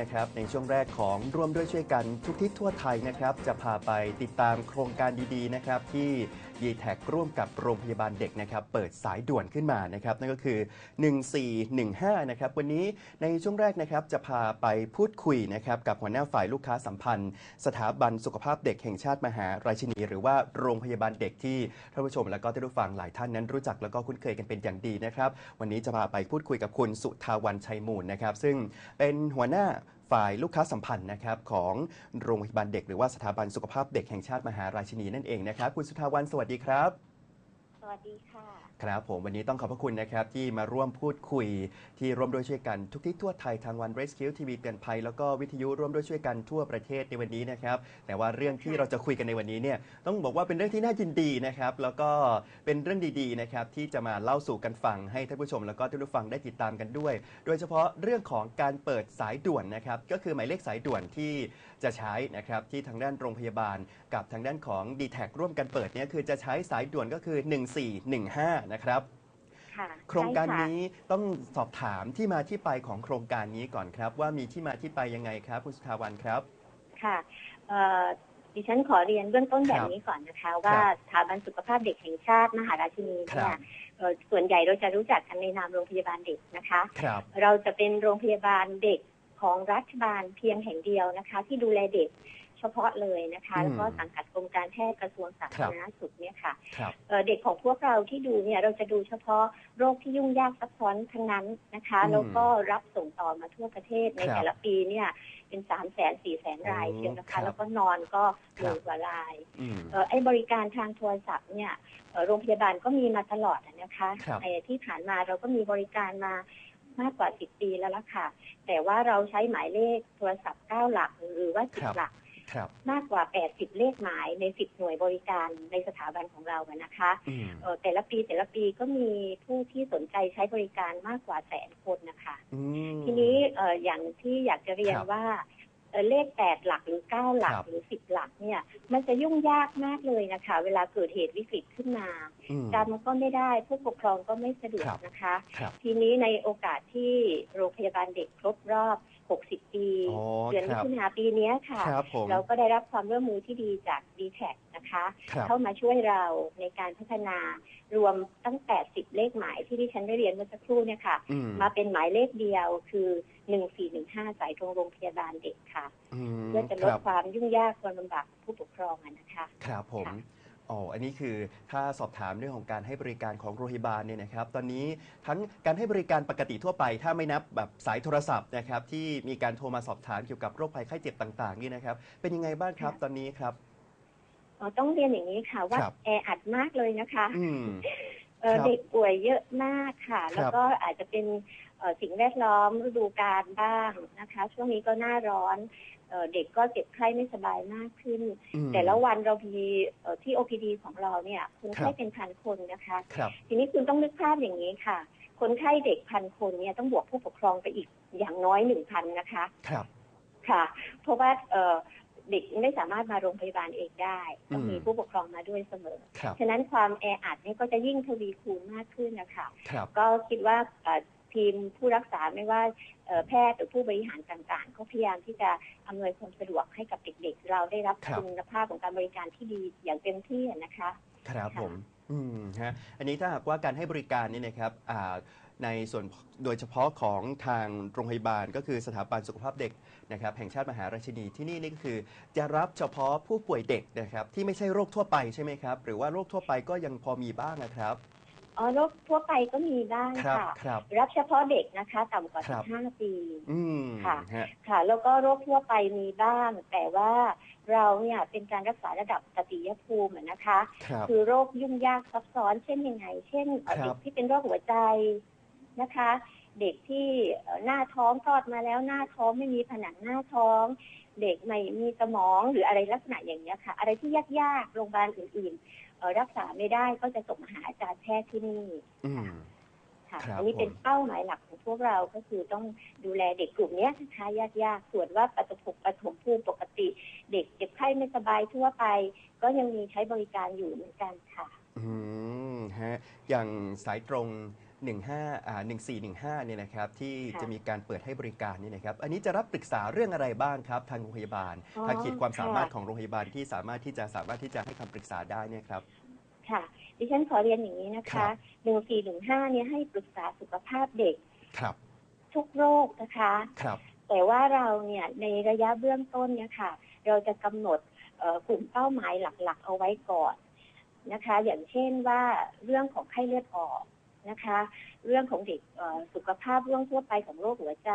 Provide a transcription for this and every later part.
นะครับในช่วงแรกของร่วมด้วยช่วยกันทุกทิศทั่วไทยนะครับจะพาไปติดตามโครงการดีๆนะครับที่ d t แทร่วมกับโรงพยาบาลเด็กนะครับเปิดสายด่วนขึ้นมานะครับนั่นก็คือ 1415 นะครับวันนี้ในช่วงแรกนะครับจะพาไปพูดคุยนะครับกับหัวหน้าฝ่ายลูกค้าสัมพันธ์ สถาบันสุขภาพเด็กแห่งชาติมหาราชินี หรือว่าโรงพยาบาลเด็กที่ท่านผู้ชมและก็ท่านผู้ฟังหลายท่านนั้นรู้จักแล้วก็คุ้นเคยกันเป็นอย่างดีนะครับวันนี้จะพาไปพูดคุยกับคุณสุทาวันชัยมูลนะครับซึ่งเป็นหัวหน้า ฝ่ายลูกค้าสัมพันธ์นะครับของโรงพยาบาลเด็กหรือว่าสถาบันสุขภาพเด็กแห่งชาติมหาราชินีนั่นเองนะครับ คุณสุทาวันสวัสดีครับ วัสดีค่ะ ครับผมวันนี้ต้องขอบพระคุณนะครับ ที่มาร่วมพูดคุยที่ร่วมด้วยช่วยกันทุกที่ทั่วไทยทางวัน Rescue ทีวีเตือนภัยแล้วก็วิทยุร่วมด้วยช่วยกันทั่วประเทศในวันนี้นะครับ แต่ว่าเรื่องที่เราจะคุยกันในวันนี้เนี่ยต้องบอกว่าเป็นเรื่องที่น่ายินดีนะครับ แล้วก็เป็นเรื่องดีๆนะครับที่จะมาเล่าสู่กันฟังให้ท่านผู้ชม แล้วก็ท่านผู้ฟังได้ติดตามกันด้วย โดยเฉพาะเรื่องของการเปิดสายด่วนนะครับก็คือหมายเลขสายด่วนที่จะใช้นะครับที่ทางด้านโรงพยาบาล กับทางด้านของ d t แทร่วมกันเปิดเนี่ยคือจะใช้สายด่วนก็คือ1415 นะครับ ค่ะโครงการใช่ะ นี้ต้องสอบถามที่มาที่ไปของโครงการนี้ก่อนครับ ว่ามีที่มาที่ไปยังไงครับคุณสุธาวันครับ ค่ะเอ่อดิฉันขอเรียนเบื้องต้นคแบรับบนี้ก่อนนะคะ ว่าครับสถาบันสุขภาพเด็กแห่งชาติมหาราชินีครัเนี่ยบ เอ่อส่วนใหญ่เราจะรู้จักกันในนามโรงพยาบาลเด็กนะคะ ครับ เราจะเป็นโรงพยาบาลเด็กของรัฐบาลเพียงแห่งเดียวนะคะ ที่ดูแลเด็ก เฉพาะเลยนะคะอืมแล้วก็สังกัดกรมการแพทย์กระทรวงสาธารณสุขเนี่ยค่ะครับเอ่อเด็กของพวกเราที่ดูเนี่ยเราจะดูเฉพาะโรคที่ยุ่งยากซับซ้อนทั้งนั้นนะคะอืมแล้วก็รับส่งต่อมาทั่วประเทศในครับแต่ละปีเนี่ยเป็นสามแสนสี่แสนรายโอ้เชียวนะครัคะบแล้วก็นอนก็หครัมื่บนกว่ารายอืมเอ่อไอ้บริการทางโทรศัพท์เนี่ยเอ่อโรงพยาบาลก็มีมาตลอดอะนะคะครับไอ้ที่ผ่านมาเราก็มีบริการมามากกว่าสิบปีแล้วล่ะค่ะ แต่ว่าเราใช้หมายเลขโทรศัพท์เก้าหลักหรือว่าสิบครับหลักครับ มากกว่า 80 เลขหมายใน 10 หน่วยบริการในสถาบันของเราอะนะคะอืมเอ่อแต่ละปีแต่ละปีก็มีผู้ที่สนใจใช้บริการมากกว่าแสนคนนะคะอืมทีนี้เอ่ออย่างที่อยากจะเรียนครับว่าเอ่อเลข8หลักหรือ9หลักครับหรือ10หลักเนี่ย มันจะยุ่งยากมากเลยนะคะ เวลาเกิดเหตุวิกฤตขึ้นมาอืมจำก็ไม่ได้ผู้ปกครองก็ไม่สะดวครักบนะคะครับทีนี้ในโอกาสที่โรงพยาบาลเด็กครบรอบ 60 ปีอ๋อเดือนคมิรับถุนาปีเนี้ยค่ะ ครับผม เราก็ได้รับความร่วมมือที่ดีจาก d t แทนะคะ ครับ เข้ามาช่วยเราในการพัฒนารวมตั้ง80เลขหมายที่ที่ฉันได้เรียนเมื่อสักครู่เนี่ยค่ะ อืมมาเป็นหมายเลขเดียวคือ 1415 สายตรงโรงพยาบาลเด็กค่ะ อืมเพื่อจะลคดรับความยุ่งยากความลำบากผู้ปกครองอะนะคะ ครับผม ค่ะ อ๋อ อันนี้คือถ้าสอบถามเรื่องของการให้บริการของโรงพยาบาลเนี่ยนะครับ ตอนนี้ทั้งการให้บริการปกติทั่วไป ถ้าไม่นับแบบสายโทรศัพท์นะครับที่มีการโทรมาสอบถามเกี่ยวกับโรคภัยไข้เจ็บต่างๆนี่นะครับ เป็นยังไงบ้างครับตอนนี้ครับเอ่อต้องเรียนอย่างนี้ค่ะว่าครับแออัดมากเลยนะคะอืมเอ่อครับเด็กป่วยเยอะมากค่ะครับแล้วก็อาจจะเป็นเอ่อสิ่งแวดล้อมฤดูกาลบ้างนะคะ ช่วงนี้ก็หน้าร้อน เอ่อเด็กก็เจ็บไข้ไม่สบายมากขึ้นอืมแต่ละวันเรามีเอ่อที่ OPD ของเราเนี่ยคนครัไข้บเป็นพันคนนะคะครับทีนี้คุณต้องนึกภาพอย่างนี้ค่ะ คนไข้เด็กพันคนเนี่ยต้องบวกผู้ปกครองไปอีกอย่างน้อยหนึ่งพันนะคะครับค่ะ เพราะว่าเอ่อเด็กไม่สามารถมาโรงพยาบาลเองได้ต้องอืมมีผู้ปกครองมาด้วยเสมอครับฉะนั้นความแออัดเนี่ยก็จะยิ่งทวีคูณมากขึ้นนะคะครับก็คิดว่าเอ่อ ทีมผู้รักษาไม่ว่าเอ่อแพทย์หรือผู้บริหารต่างๆก็พยายามที่จะอำนวยความสะดวกให้กับเด็กๆ เราได้รับครับ คุณภาพของการบริการที่ดีอย่างเต็มที่นะคะ ครับค่ะผมอืมฮะอันนี้ถ้าหากว่าการให้บริการนี่นะครับอ่าในส่วนโดยเฉพาะของทางโรงพยาบาลก็คือสถาบันสุขภาพเด็กนะครับแห่งชาติมหาราชินีที่นี่นี่ก็คือ จะรับเฉพาะผู้ป่วยเด็กนะครับที่ไม่ใช่โรคทั่วไปใช่ไหมครับ หรือว่าโรคทั่วไปก็ยังพอมีบ้างนะครับ อ๋อโรคทั่วไปก็มีบ้างครับค่ะ ครับรับเฉพาะเด็กนะคะ ต่ำกว่า ครับ 15 ปี อืมค่ะ ฮะ ค่ะ แล้วก็โรคทั่วไปมีบ้าง แต่ว่าเราเนี่ยเป็นการรักษาระดับตติยภูมิอะนะคะ ครับ คือโรคยุ่งยากซับซ้อน เช่นยังไง เช่นเอ่อครับเด็กที่เป็นโรคหัวใจนะคะ เด็กที่เอ่อหน้าท้องคลอดมาแล้วหน้าท้องไม่มีผนังหน้าท้อง เด็กไม่มีสมองหรืออะไรลักษณะอย่างนี้ยค่ะ อะไรที่ยากๆโรงพยาบาลอื่นๆเอ่อ รักษาไม่ได้ก็จะส่งมาหาอาจารย์แพทย์ที่นี่อืม ค่ะครับอันนี้เป็นผม เป้าหมายหลักของพวกเราก็คือต้องดูแลเด็กกลุ่มเนี้ยนะคะยากๆส่วนว่าปฐมปฐมภูมิปกติ เด็กเจ็บไข้ไม่สบายทั่วไป ก็ยังมีใช้บริการอยู่เหมือนกันค่ะ อืมฮะอย่างสายตรง 15อ่า1415เนี่ยนะครับที่ค่ะจะมีการเปิดให้บริการนี่นะครับอันนี้จะรับปรึกษาเรื่องอะไรบ้างครับทางโรงพยาบาล อ๋อทางขีดความสามารถค่ะ ของโรงพยาบาลที่สามารถที่จะสามารถที่จะให้คำปรึกษาได้เนี่ยครับ ค่ะ ดิฉันขอเรียนอย่างนี้นะครัคะบ หนึ่งสี่หนึ่งห้าเนี่ยให้ปรึกษาสุขภาพเด็กครับทุกโรคนะคะ ครับ แต่ว่าเราเนี่ยในระยะเบื้องต้นเนี่ยค่ะ เราจะกำหนดเอ่อกลุ่มเป้าหมายหลักๆ เอาไว้ก่อนนะคะ อย่างเช่นว่าเรื่องของไข้เลือดออก นะคะ เรื่องของเด็กเอ่อสุขภาพเรื่องทั่วไปของโรคหัวใจ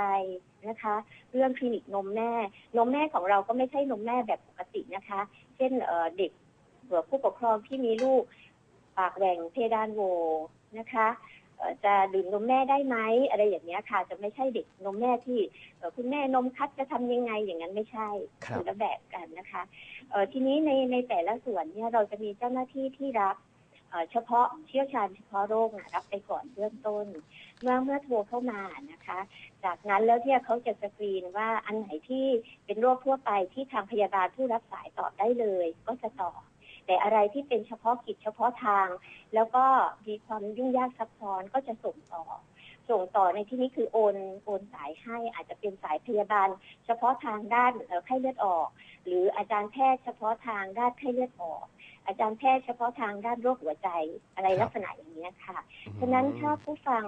นะคะ เรื่องคลินิกนมแม่ นมแม่ของเราก็ไม่ใช่นมแม่แบบปกตินะคะ เช่นเอ่อเด็กหรือผู้ปกครองที่มีลูกปากแหว่งเพดานโหวนะคะเอ่อจะดื่มนมแม่ได้ไหมอะไรอย่างเนี้ยค่ะ จะไม่ใช่เด็กนมแม่ที่เอ่อคุณแม่นมคัดจะทำยังไงอย่างนั้นไม่ใช่ครับนละแบบกันนะคะเอ่อทีนี้ในในแต่ละส่วนเนี่ยเราจะมีเจ้าหน้าที่ที่รับ เฉพาะเชี่ยวชาญเฉพาะโรคนะรับไปก่อนเบื้องต้น เมื่อเมื่อโทรเข้ามานะคะ จากนั้นแล้วเนี่ยเขาจะสกรีนว่าอันไหนที่เป็นโรคทั่วไปที่ทางพยาบาลผู้รับสายตอบได้เลย ก็จะตอบแต่อะไรที่เป็นเฉพาะกิจเฉพาะทาง แล้วก็มีความยุ่งยากซับซ้อนก็จะส่งต่อ ส่งต่อในที่นี้คือโอนโอนสายให้อาจจะเป็นสายพยาบาล เฉพาะทางด้านเอ่อไข้เลือดออก หรืออาจารย์แพทย์เฉพาะทางด้านไข้เลือดออก อาจารย์แพทย์เฉพาะทางด้านโรคหัวใจอะไรครับลักษณะอย่างนี้ยค่ะฉะนั้นถ้าผู้ฟัง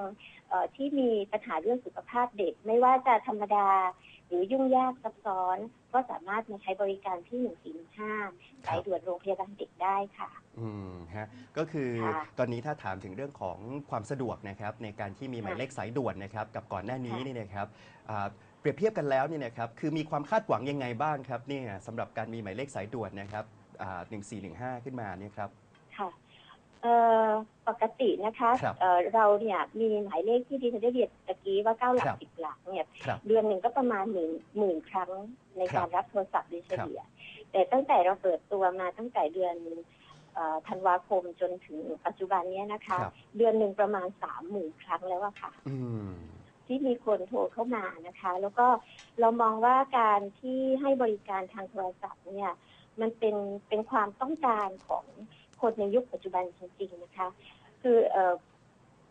เอ่อที่มีปัญหาเรื่องสุขภาพเด็ก ไม่ว่าจะธรรมดา หรือยุ่งยากซับซ้อน ก็สามารถมาใช้บริการที่1415สายด่วนโรงพยาบาลเด็กได้ค่ะ อืมฮะก็คือค่ะตอนนี้ถ้าถามถึงเรื่องของความสะดวกนะครับในการที่มีหมายเลขสายด่วนนะครับกับก่อนหน้านี้ค่ะ นี่นะครับอ่าเปรียบเทียบกันแล้วเนี่ยนะครับคือมีความคาดหวังยังไงบ้างครับเนี่ยสำหรับการมีหมายเลขสายด่วนนะครับอ่า1415 ขึ้นมาเนี่ยครับ ค่ะ เอ่อปกตินะคะครับเอ่อเราเนี่ยมีหมายเลขที่ดิฉันได้เรียนตะกี้ว่าเก้าหลัคกรับ สิบหลักเนี่ยครับ เดือนหนึ่งก็ประมาณหนึ่งหมื่นครั้งในครักาบรรับโทรศัพท์โดยเฉลี่ย แต่ตั้งแต่เราเปิดตัวมาตั้งแต่เดือนเอ่อธันวาคมจนถึงปัจจุบันเนี้ยนะคะ ครับ เดือนหนึ่งประมาณสามหมื่นครั้งแล้วอะค่ะ อืม ที่มีคนโทรเข้ามานะคะ แล้วก็เรามองว่าการที่ให้บริการทางโทรศัพท์เนี่ย มันเป็นเป็นความต้องการของ คนในยุคปัจจุบันจริงๆนะคะ คืออ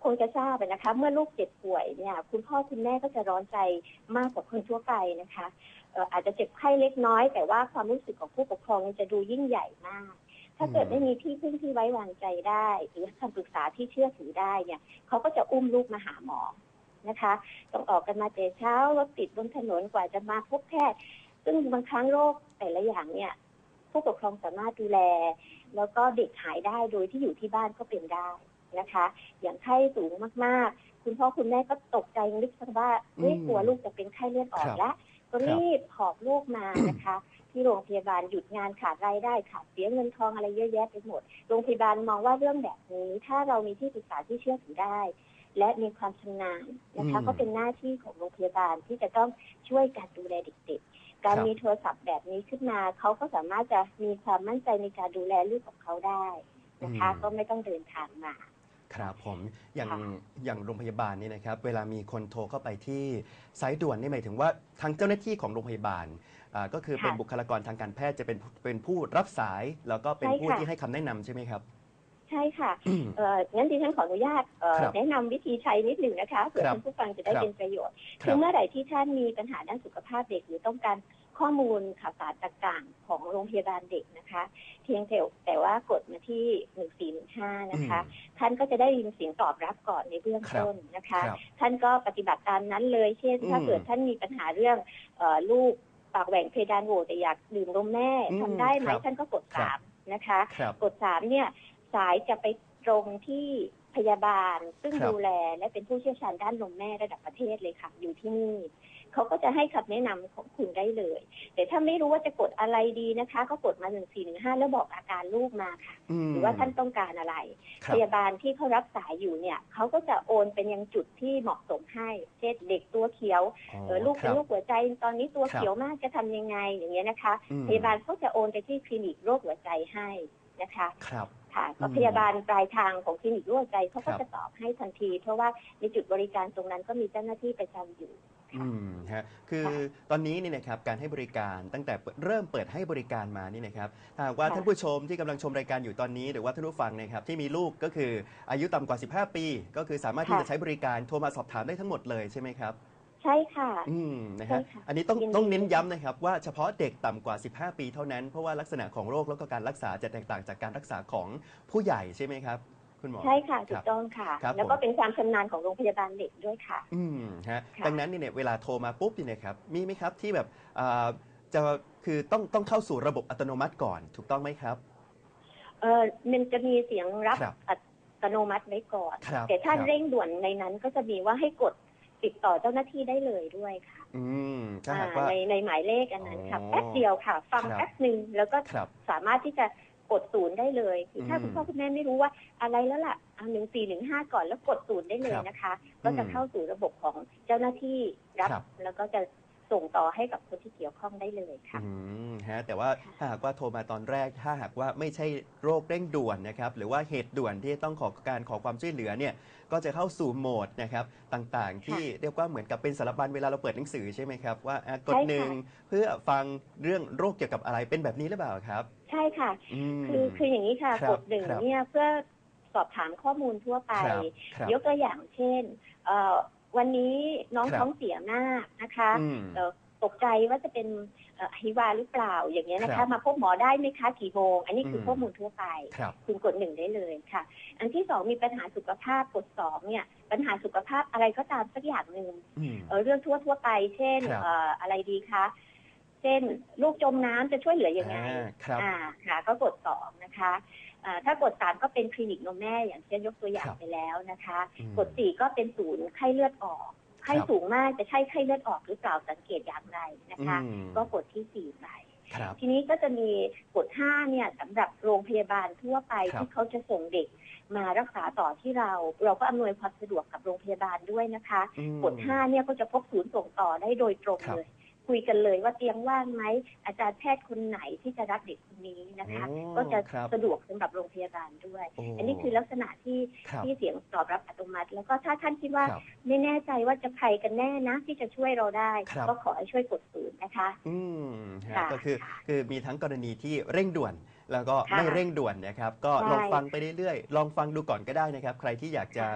คงจะทราบนะคะ เมื่อลูกเจ็บป่วยเนี่ย คุณพ่อคุณแม่ก็จะร้อนใจมากกว่าคนทั่วไปนะคะอออาจจะเจ็บไข้เล็กน้อย แต่ว่าความรู้สึกของผู้ปกครองจะดูยิ่งใหญ่มาก ถ้าเกิดไม่มีที่พึ่งที่ไว้วางใจได้ หรือคำปรึกษาที่เชื่อถือได้เนี่ยเขาก็จะอุ้มลูกมาหาหมอนะคะต้องออกกันมาแต่เช้ารถติดบนถนนกว่าจะมาพบแพทย์ซึ่งบางครั้งโรคแต่ละอย่างเนี่ย ผู้ปกครองสามารถดูแล แล้วก็เด็กหายได้โดยที่อยู่ที่บ้านก็เป็นได้นะคะ อย่างไข้สูงมากๆ คุณพ่อคุณแม่ก็ตกใจนึกซะว่าเฮ้ยอืมกลัวลูกจะเป็นไข้เลือดออกครับแล้วก็รีบหอบลูกมานะคะ ที่โรงพยาบาลหยุดงานขาดรายได้ขาดเสียเงินทองอะไรเยอะแยะไปหมดโรงพยาบาลมองว่าเรื่องแบบนี้ ถ้าเรามีที่ปรึกษาที่เชื่อถือได้และมีความชำนาญนะคะอืมก็เป็นหน้าที่ของโรงพยาบาลที่จะต้องช่วยการดูแลเด็กๆ การครับมีโทรศัพท์แบบนี้ขึ้นมา เขาก็สามารถจะมีความมั่นใจในการดูแลลูกของเขาได้นะคะ ก็ไม่ต้องเดินทางมา ครับผมอย่างค่ะอย่างโรงพยาบาลนี่นะครับ เวลามีคนโทรเข้าไปที่สายด่วนนี่หมายถึงว่าทางเจ้าหน้าที่ของโรงพยาบาลอ่าก็คือเป็นค่ะบุคลากรทางการแพทย์จะเป็นเป็นผู้รับสาย แล้วก็เป็นใช่ผู้ค่ะ ที่ให้คำแนะนำใช่ไหมครับ ใช่ค่ะอืมเอ่องั้นดิฉันขออนุญาตเอ่อครับแนะนำวิธีใช้นิดหนึ่งนะคะเผื่อครับท่านผู้ฟังจะได้ครับเป็นประโยชน์คคืรัอบเมื่อไหร่ที่ท่านมีปัญหาด้านสุขภาพเด็กหรือต้องการ ข้อมูลข่าวสารต่างๆ ของโรงพยาบาลเด็กนะคะ เพียงแต่แต่ว่ากดมาที่1415นะคะ ท่านก็จะได้ยินเสียงตอบรับก่อนในเบื้องครับต้นนะคะครับท่านก็ปฏิบัติตามนั้นเลย เช่นอืมถ้าเกิดท่านมีปัญหาเรื่องเอ่อลูกปากแหว่งเพดานโหวแต่อยากดื่มนมแม่อืมทำได้ไหมครับท่านก็กดครับสามนะคะครับกดสามเนี่ยสายจะไปตรงที่พยาบาลซึ่งครับดูแลและเป็นผู้เชี่ยวชาญด้านนมแม่ระดับประเทศเลยค่ะ อยู่ที่นี่ เขาก็จะให้คำแนะนำของคุณได้เลย แต่ถ้าไม่รู้ว่าจะกดอะไรดีนะคะ ก็กดมาหนึ่งสี่หนึ่งห้าแล้วบอกอาการลูกมาค่ะมหรือว่าท่านต้องการอะไรครัพบยาบาลที่เขารับสายอยู่เนี่ยเขาก็จะโอนเป็นยังจุดที่เหมาะสมให้ เช่นเด็กตัวเขียวอ๋อเออลูกเป็นครับลูกหัวใจตอนนี้ตัวครับเขียวมากจะทำยังไงอย่างเงี้ยนะคะอืมพยาบาลก็จะโอนไปที่คลินิกโรคหัวใจให้นะคะครับค่ะก็อืมพยาบาลปลายทางของคลินิกโรคหัวใจเขาก็ครับจะตอบให้ทันที เพราะว่าในจุดบริการตรงนั้นก็มีเจ้าหน้าที่ประจำอยู่ค่ะ อืมฮะคือค่ะตอนนี้นี่นะครับการให้บริการตั้งแต่เริ่มเปิดให้บริการมานี่นะครับถ้าหากว่าค่ะท่านผู้ชมที่กำลังชมรายการอยู่ตอนนี้หรือว่าท่านผู้ฟังนะครับที่มีลูกก็คืออายุต่ำกว่า 15 ปี ก็คือสามารถที่ค่ะ จะใช้บริการโทรมาสอบถามได้ทั้งหมดเลยใช่ไหมครับ ใช่ค่ะ อืมนะใช่ฮะค่ะอันนี้ต้องยินดี ต้องเน้นย้ำนะครับว่าเฉพาะเด็กต่ำกว่า 15 ปีเท่านั้น เพราะว่าลักษณะของโรคแล้วก็การรักษาจะแตกต่างจากการรักษาของผู้ใหญ่ใช่ไหมครับ คุณหมอ ใช่ค่ะคถูรักบต้องค่ะ ครับแล้วก็ผม เป็นความชำนาญของโรงพยาบาลเด็กด้วยค่ะ อืมฮะค่ะ ดังนั้นเนี่ยเวลาโทรมาปุ๊บเนี่ยนะครับมีไหมครับที่แบบอ่าจะคือต้องต้องเข้าสู่ระบบอัตโนมัติก่อนถูกต้องไหมครับ เออมันจะมีเสียงรับครับอัตโนมัติไว้ก่อน ครับแต่ถ้าครับ เร่งด่วนในนั้นก็จะมีว่าให้กดติดต่อเจ้าหน้าที่ได้เลยด้วยค่ะอืมถ้าหากว่า อ่าในในหมายเลขอันนั้นค่ะอ๋อแป๊บเดียวค่ะ ฟังครับ แป๊บหนึ่งแล้วก็ครับ สามารถที่จะ กดศูนย์ได้เลยคือถ้าอืมคุณพ่อคุณแม่ไม่รู้ว่าอะไรแล้วล่ะหนึ่งสี่หนึ่งห้าก่อนแล้วกดศูนย์ได้เลยครับนะคะ ก็จะอืมเข้าสู่ระบบของเจ้าหน้าที่รับครับแล้วก็จะ ส่งต่อให้กับคนที่เกี่ยวข้องได้เลยค่ะอืมฮะแต่ว่าถ้าหากว่าโทรมาตอนแรก ถ้าหากว่าไม่ใช่โรคเร่งด่วนนะครับหรือว่าเหตุด่วนที่ต้องขอการขอความช่วยเหลือเนี่ยก็จะเข้าสู่โหมดนะครับต่างๆ ที่เรียกว่าเหมือนกับเป็นสารบัญเวลาเราเปิดหนังสือใช่ไหมครับว่าอะกดใช่ค่ะหนึ่งเพื่อฟังเรื่องโรคเกี่ยวกับอะไรเป็นแบบนี้หรือเปล่าครับ ใช่ค่ะอืมคือคืออย่างนี้ค่ะครับกดหนึ่งครับ เนี่ยเพื่อสอบถามข้อมูลทั่วไป ครับครับ ยกตัวอย่างเช่นเอ่อ วันนี้น้องครับท้องเสียมากนะคะอืม เอ่อตกใจว่าจะเป็นเอ่อฮิวาหรือเปล่าอย่างเงี้ยนะครัคะ บมาพบหมอได้ไหมคะกี่โมงอันนี้คืออม ข้อมูลทั่วไป ครับ คุณกดหนึ่งได้เลยค่ะ อันที่สองมีปัญหาสุขภาพกดสองเนี่ย ปัญหาสุขภาพอะไรก็ตามสักอย่างหนึ่งอืม เอ่อเรื่องทั่วทั่วๆไป เช่นครับ เอ่ออะไรดีคะเช่นลูกจมน้ำจะช่วยเหลือยังไง อ่าครับ อ่าค่ะก็กดสองนะคะอ่า ถ้ากดสามก็เป็นคลินิกนมแม่ อย่างเช่นยกตัวอย่างครับไปแล้วนะคะอืมกดสี่ก็เป็นศูนย์ไข้เลือดออกไข้ครับสูงมากจะใช่ไข้เลือดออกหรือเปล่าสังเกตอย่างไรนะคะอืมก็กดที่สี่ไปครับทีนี้ก็จะมีกดห้าเนี่ยสำหรับโรงพยาบาลทั่วไปครับที่เขาจะส่งเด็กมารักษาต่อที่เรา เราก็อำนวยความสะดวกกับโรงพยาบาลด้วยนะคะอืมกดห้าเนี่ยก็จะพบศูนย์ส่งต่อได้โดยตรงครับเลย คุยกันเลยว่าเตียงว่างไหมอาจารย์แพทย์คนไหนที่จะรับเด็กคนนี้นะคะ โอ้ก็จะครับสะดวกสำหรับโรงพยาบาลด้วย โอ้อันนี้คือลักษณะที่ครับที่เสียงตอบรับอัตโนมัติ แล้วก็ถ้าท่านคิดว่าครับไม่แน่ใจว่าจะใครกันแน่นะที่จะช่วยเราได้ ครับ ก็ขอให้ช่วยกดศูนย์นะคะ อืมฮะค่ะก็คือค่ะคือมีทั้งกรณีที่เร่งด่วน แล้วก็ค่ะไม่เร่งด่วนนะครับ ก็ใช่ลองฟังไปเรื่อยๆ ลองฟังดูก่อนก็ได้นะครับ ใครที่อยากจะ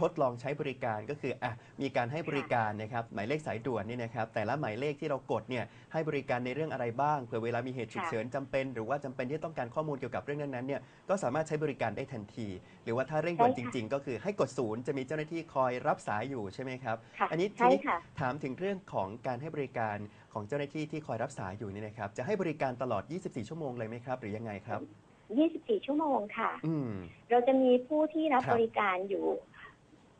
ทดลองใช้บริการก็คืออะมีการให้บริการนะครับ หมายเลขสายด่วนนี่นะครับ แต่ละหมายเลขที่เรากดเนี่ยให้บริการในเรื่องอะไรบ้างเผื่อเวลามีเหตุฉุกเฉินจำเป็นหรือว่าจำเป็นที่ต้องการข้อมูลเกี่ยวกับเรื่องนั้นๆเนี่ยก็สามารถใช้บริการได้ทันที หรือว่าถ้าเร่งด่วนจริง ๆ ก็คือให้กดศูนย์จะมีเจ้าหน้าที่คอยรับสายอยู่ใช่ไหมครับ ค่ะอันนี้ทีใช่นี้ค่ะ ถามถึงเรื่องของการให้บริการ ของเจ้าหน้าที่ที่คอยรับสายอยู่เนี่ยนะครับ จะให้บริการตลอด 24 ชั่วโมงเลยไหมครับ หรือยังไงครับ 24 ชั่วโมงค่ะ อืม เราจะมีผู้ที่รับครับ บริการอยู่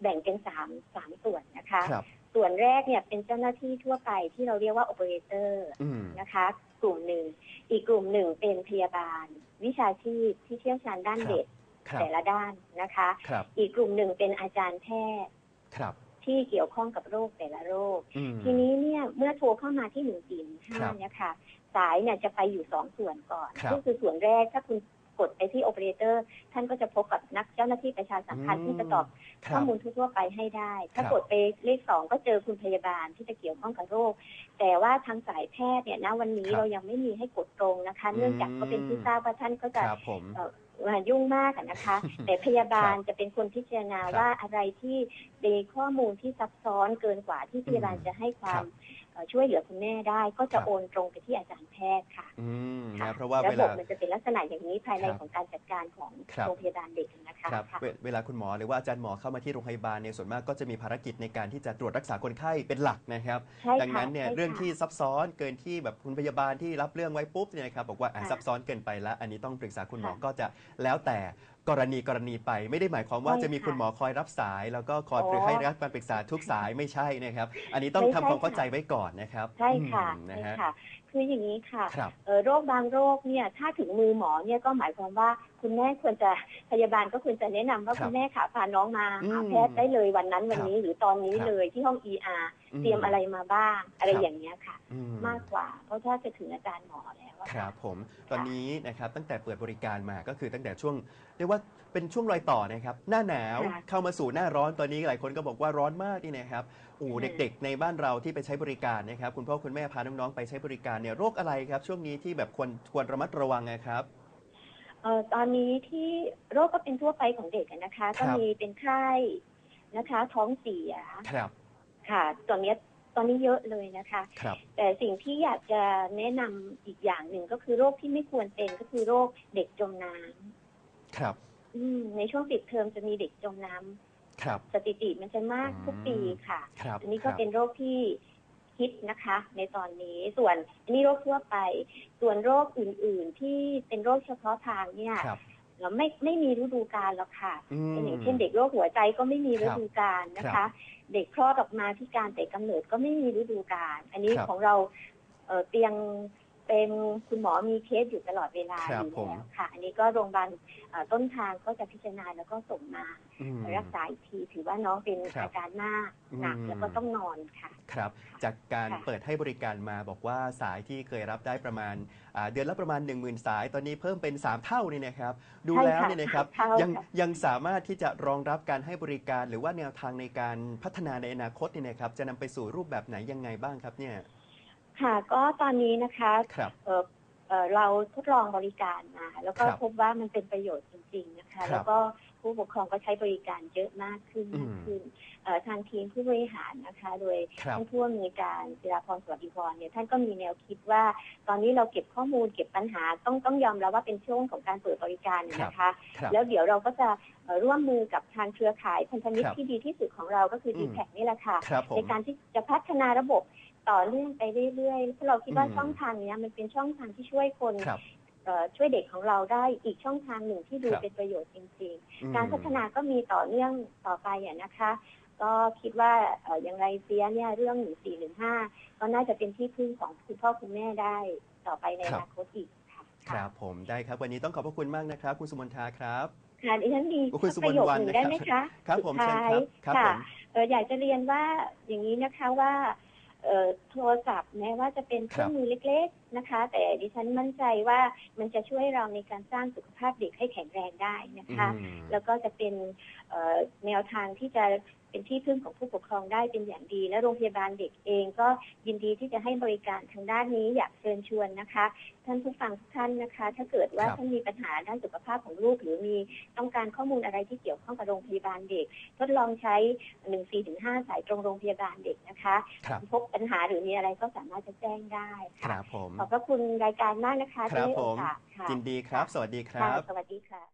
แบ่งเป็นสามสามส่วนนะคะ ครับ ส่วนแรกเนี่ยเป็นเจ้าหน้าที่ทั่วไปที่เราเรียกว่าโอเปอเรเตอร์อืม นะคะ กลุ่มหนึ่ง อีกกลุ่มหนึ่งเป็นพยาบาล วิชาชีพที่เชี่ยวชาญด้านครับ เด็กครับ แต่ละด้านนะคะ ครับ อีกกลุ่มหนึ่งเป็นอาจารย์แพทย์ ครับ ที่เกี่ยวข้องกับโรคแต่ละโรคอืมทีนี้เนี่ยเมื่อโทรเข้ามาที่หนึ่งสี่ห้าครับเนี่ยค่ะ สายเนี่ยจะไปอยู่สองส่วนก่อนครับก็คือส่วนแรกถ้าคุณกดไปที่โอเปอเรเตอร์ท่านก็จะพบกับนักเจ้าหน้าที่ประชาสัมพันธ์ที่จะตอบคข้รัอบมูลทั่วๆไปให้ได้ ถ้าครับกดไปเลขสองก็เจอคุณพยาบาลที่จะเกี่ยวข้องกับโรค แต่ว่าทางสายแพทย์เนี่ยณวันนี้ครับเรายังไม่มีให้กดตรงนะคะ เนื่องจากก็เป็นที่ทราบว่าท่านก็จะครับผมเอ่อ ยุ่งมากอะนะคะ แต่พยาบาลจะเป็นคนพิจารณาครับว่าอะไรที่มีข้อมูลที่ซับซ้อนเกินกว่าที่พยาบาลอืมจะให้ควาครัมบเอ่อ ช่วยเหลือคุณแม่ได้ ก็ครัจะบโอนตรงไปที่อาจารย์แพทย์ค่ะอืมค่ะนะเพราะว่าระเวบบลามันจะเป็นลักษณะอย่างนี้ภายในครับของการจัดการของครับโรงพยาบาลเด็กนะคะครับค่ะเวเวลาคุณหมอหรือว่าอาจารย์หมอเข้ามาที่โรงพยาบาลเนี่ยส่วนมากก็จะมีภารกิจในการที่จะตรวจรักษาคนไข้เป็นหลักนะครับใช่ดังค่ะนั้นเนี่ยใช่เรื่องค่ะที่ซับซ้อนเกินที่แบบคุณพยาบาลที่รับเรื่องไว้ปุ๊บเนี่ยนะครับบอกว่าอะค่ะซับซ้อนเกินไปแล้ว อันนี้ต้องปรึกษาคุณหมอค่ะก็จะแล้วแต่ กรณีกรณีไปไม่ได้หมายความว่าใช่จะมีค่ะคุณหมอคอยรับสาย แล้วก็คอยอ๋อให้รับการปรึกษาทุกสายไม่ใช่นะครับ อันนี้ต้องไม่ทำใช่ความเข้าค่ะ ใจไว้ก่อนนะครับใช่ค่ะอืมนะใช่ฮะค่ะ คืออย่างนี้ค่ะครับ เอ่อโรคบางโรคเนี่ยถ้าถึงมือหมอเนี่ยก็หมายความว่า คุณแม่ควรจะพยาบาลก็ควรจะแนะนำว่าครับคุณแม่ขาพาน้องมาอืมหาแพทย์ได้เลยวันนั้นวันนี้หรือตอนนี้ครับเลยที่ห้อง ER เตรียมอะไรมาบ้าง อะไรครับอย่างเงี้ยค่ะอืมากกว่า เพราะถ้าจะถึงอาจารย์หมอแล้วอะครับผมตอนนี้นะครับตั้งแต่เปิดบริการมาก็คือตั้งแต่ช่วงเรียกว่าเป็นช่วงรอยต่อนะครับหน้าหนาวค่ะเข้ามาสู่หน้าร้อนตอนนี้หลายคนก็บอกว่าร้อนมากนี่นะครับโอ้อืมเด็ก ๆ ในบ้านเราที่ไปใช้บริการนะครับคุณพ่อคุณแม่พาน้องๆไปใช้บริการเนี่ยโรคอะไรครับ ช่วงนี้ที่แบบควรควรระมัดระวังนะครับ เอ่อตอนนี้ที่โรคก็เป็นทั่วไปของเด็กอะนะคะครัก็บมีเป็นไข้นะคะ ท้องเสียครับ ค่ะตอนเนี้ยตอนนี้เยอะเลยนะคะ ครับ แต่สิ่งที่อยากจะแนะนำอีกอย่างหนึ่งก็คือโรคที่ไม่ควรเป็นก็คือโรคเด็กจมน้ำครับ อืมในช่วงปิดเทอมจะมีเด็กจมน้ำครับ สถิติมันจะมากอืมทุกปีค่ะครับอันนี้ก็ครับเป็นโรคที่ ฮิตนะคะ ในตอนนี้ส่วนอันนี้โรคทั่วไป ส่วนโรคอื่น ๆ ที่เป็นโรคเฉพาะทางเนี่ยครับ เราไม่ไม่มีฤดูกาลหรอกค่ะอืม อย่างเช่นเด็กโรคหัวใจก็ไม่มีคฤรับดูกาลนะครัคะ บเด็กคลอดออกมาที่การแต่กำเนิดก็ไม่มีฤดูกาลอันนี้ครับ ของเราเอ่อเตียง เป็นคุณหมอมีเคสอยู่ตลอดเวลาครับอยู่ผมแล้วค่ะ อันนี้ก็โรงพยาบาลเอ่อต้นทางก็จะพิจารณาแล้วก็ส่งมาอืม รักษาอีกที ถือว่าน้องเป็นครับอาการมากหนักอืม แล้วก็ต้องนอนค่ะ ครับ จากการค่ะ เปิดให้บริการมาบอกว่าสายที่เคยรับได้ประมาณอ่าเดือนละประมาณ 1 0,000 สาย ตอนนี้เพิ่มเป็น 3 เท่านี่นะครับ ดูใช่แล้วค่ะเนี่ยนะครับเท่ายังค่ะ ยังสามารถที่จะรองรับการให้บริการ หรือว่าแนวทางในการพัฒนาในอนาคตเนี่ยนะครับ จะนำไปสู่รูปแบบไหนยังไงบ้างครับเนี่ย ค่ะก็ตอนนี้นะคะครับ เอ่อเอ่อเราทดลองบริการมา แล้วก็ครับพบว่ามันเป็นประโยชน์จริง ๆ นะคะ ครับแล้วก็ผู้ปกครองก็ใช้บริการเยอะมากขึ้นอืมมากขึ้นเอ่อทางทีมผู้บริหารนะคะ โดยครับท่านผู้อำนวยการศิลาพรสวัสดิพรเนี่ยท่านก็มีแนวคิดว่า ตอนนี้เราเก็บข้อมูลเก็บปัญหาต้องต้องยอมรับว่าเป็นช่วงของการเปิดบริการเนี่ยนะคะ ครับ แล้วเดี๋ยวเราก็จะเอ่อร่วมมือกับทางเครือข่ายพันธมิตครรับที่ดีที่สุดของเราก็คืออื d ีมแทนี่แหละค่ะ ครับผมในการที่จะพัฒนาระบบ ต่อเนื่องไปเรื่อยๆเพราะเราคิดว่าอืมช่องทางเนี้ยมันเป็นช่องทางที่ช่วยคนครับเอ่อช่วยเด็กของเราได้อีกช่องทางหนึ่งที่ดูครับ เป็นประโยชน์จริงอืม ๆ การพัฒนาก็มีต่อเนื่องต่อไปอะนะคะ ก็คิดว่าเอ่ออย่างไรเสียเนี่ยเรื่องหนึ่งสี่หนึ่งห้าก็น่าจะเป็นที่พึ่งของคุณพ่อคุณแม่ได้ต่อไปในอนาคตอีกค่ะครับผมได้ครับวันนี้ต้องขอบพระคุณมากนะครับ คุณสุมนทาครับ ค่ะดิฉันมีคุณสุปวรระโยครณวรรณหนึ่งได้ไหมคะครับผมสุดเชิญท้ายครับครับผค่ะมเอออยากจะเรียนว่าอย่างนี้นะคะว่าเอ่อ โทรศัพท์แม้ว่าจะเป็นเครื่องมือเล็ก ๆนะคะ แต่ดิฉันมั่นใจว่ามันจะช่วยเราในการสร้างสุขภาพเด็กให้แข็งแรงได้นะคะอืมแล้วก็จะเป็นเอ่อแนวทางที่จะ เป็นที่พึ่งของผู้ปกครองได้เป็นอย่างดี และโรงพยาบาลเด็กเองก็ยินดีที่จะให้บริการทางด้านนี้อยากเชิญชวนนะคะ ท่านผู้ฟังทุกท่านนะคะ ถ้าเกิดว่าครับท่านมีปัญหาด้านสุขภาพของลูก หรือมีต้องการข้อมูลอะไรที่เกี่ยวข้องกับโรงพยาบาลเด็ก ทดลองใช้1 4ถึง5สายตรงโรงพยาบาลเด็กนะคะครับพบปัญหาหรือมีอะไรก็สามารถจะแจ้งได้คค่ะรับผมขอบพระคุณรายการมากนะคะครับที่ให้โอผมกาสค่ะยินดีครับ สวัสดีคค่ะรับ สวัสดีค่ะ